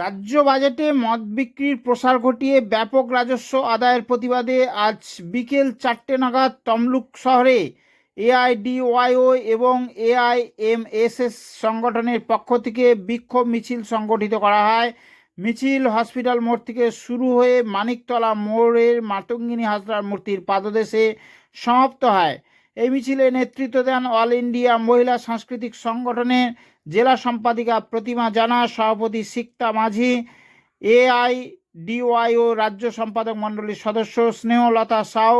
রাজ্য বাজেটে মদ বিক্রির প্রসার ঘটিয়ে ব্যাপক রাজস্ব আদায়ের প্রতিবাদে আজ বিকেল চারটে নাগাদ তমলুক শহরে এআইডিওয়াইও এবং এআইএমএসএস সংগঠনের পক্ষ থেকে বিক্ষোভ মিছিল সংগঠিত করা হয়। মিছিল হসপিটাল মোড় থেকে শুরু হয়ে মানিকতলা মোড়ের মাতঙ্গিনী হাজরার মূর্তির পাদদেশে সমাপ্ত হয়। এই মিছিলে নেতৃত্ব দেন অল ইন্ডিয়া মহিলা সাংস্কৃতিক সংগঠনের জেলা সম্পাদিকা প্রতিমা জানা, সভাপতি সিক্তা মাঝি এআই ডিওয়াইও রাজ্য সম্পাদক মণ্ডলীর সদস্য স্নেহলতা সাউ,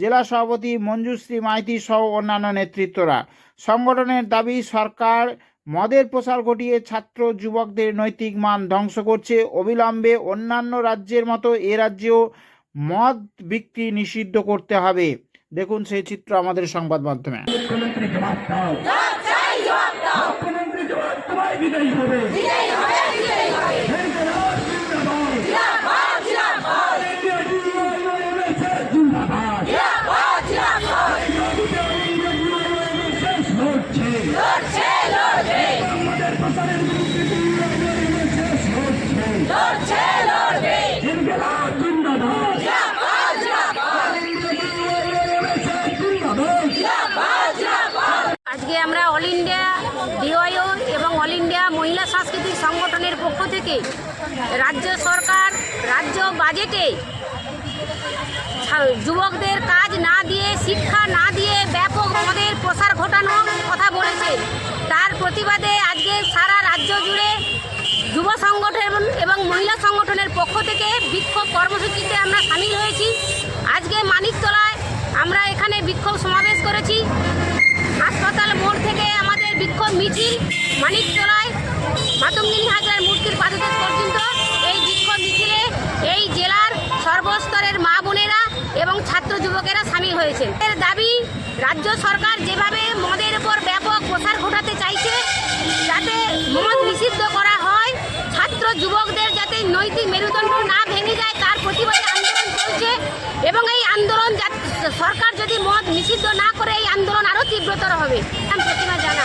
জেলা সভাপতি মঞ্জুশ্রী মাইতি সহ অন্যান্য নেতৃত্বরা। সংগঠনের দাবি, সরকার মদের প্রসার ঘটিয়ে ছাত্র যুবকদের নৈতিক মান ধ্বংস করছে। অবিলম্বে অন্যান্য রাজ্যের মতো এ রাজ্যেও মদ বিক্রি নিষিদ্ধ করতে হবে। দেখুন সেই চিত্র আমাদের সংবাদ মাধ্যমে। আজকে আমরা অল ইন্ডিয়া ডিওয়াইও এবং অল ইন্ডিয়া মহিলা সাংস্কৃতিক সংগঠনের পক্ষ থেকে রাজ্য সরকার, রাজ্য বাজেটে যুবকদের কাজ না দিয়ে, শিক্ষা না দিয়ে ব্যাপক মদের প্রসার ঘটানোর কথা বলেছে। তার প্রতিবাদে আজকে সারা রাজ্য জুড়ে যুব সংগঠন এবং মহিলা সংগঠনের পক্ষ থেকে বিক্ষোভ কর্মসূচিতে আমরা সামিল হয়েছি আজকে মানিকতলায় আমরা এখানে বিক্ষোভ সমাবেশ করেছি হাসপাতাল মোড় থেকে আমাদের বিক্ষোভ মিছিল মানিকতলায় মাতঙ্গিনী হাজার মূর্তির পাদদেশ পর্যন্ত এই বিক্ষোভ মিছিলে এই জেলার সর্বস্তরের মা বোনেরা এবং ছাত্র যুবকেরা সামিল হয়েছেন। এর দাবি, রাজ্য সরকার যেভাবে মদের উপর ব্যাপক প্রসার ঘটাতে চাইছে, যাতে মদ নিষিদ্ধ করা হয়, ছাত্র যুবকদের যাতে নৈতিক মেরুদণ্ড না ভেঙে যায়, তার প্রতিবাদে আন্দোলন চলছে এবং এই আন্দোলন সরকার যদি মদ নিষিদ্ধ না করে, এই আন্দোলন আরও তীব্রতর হবে। প্রতিমা জানা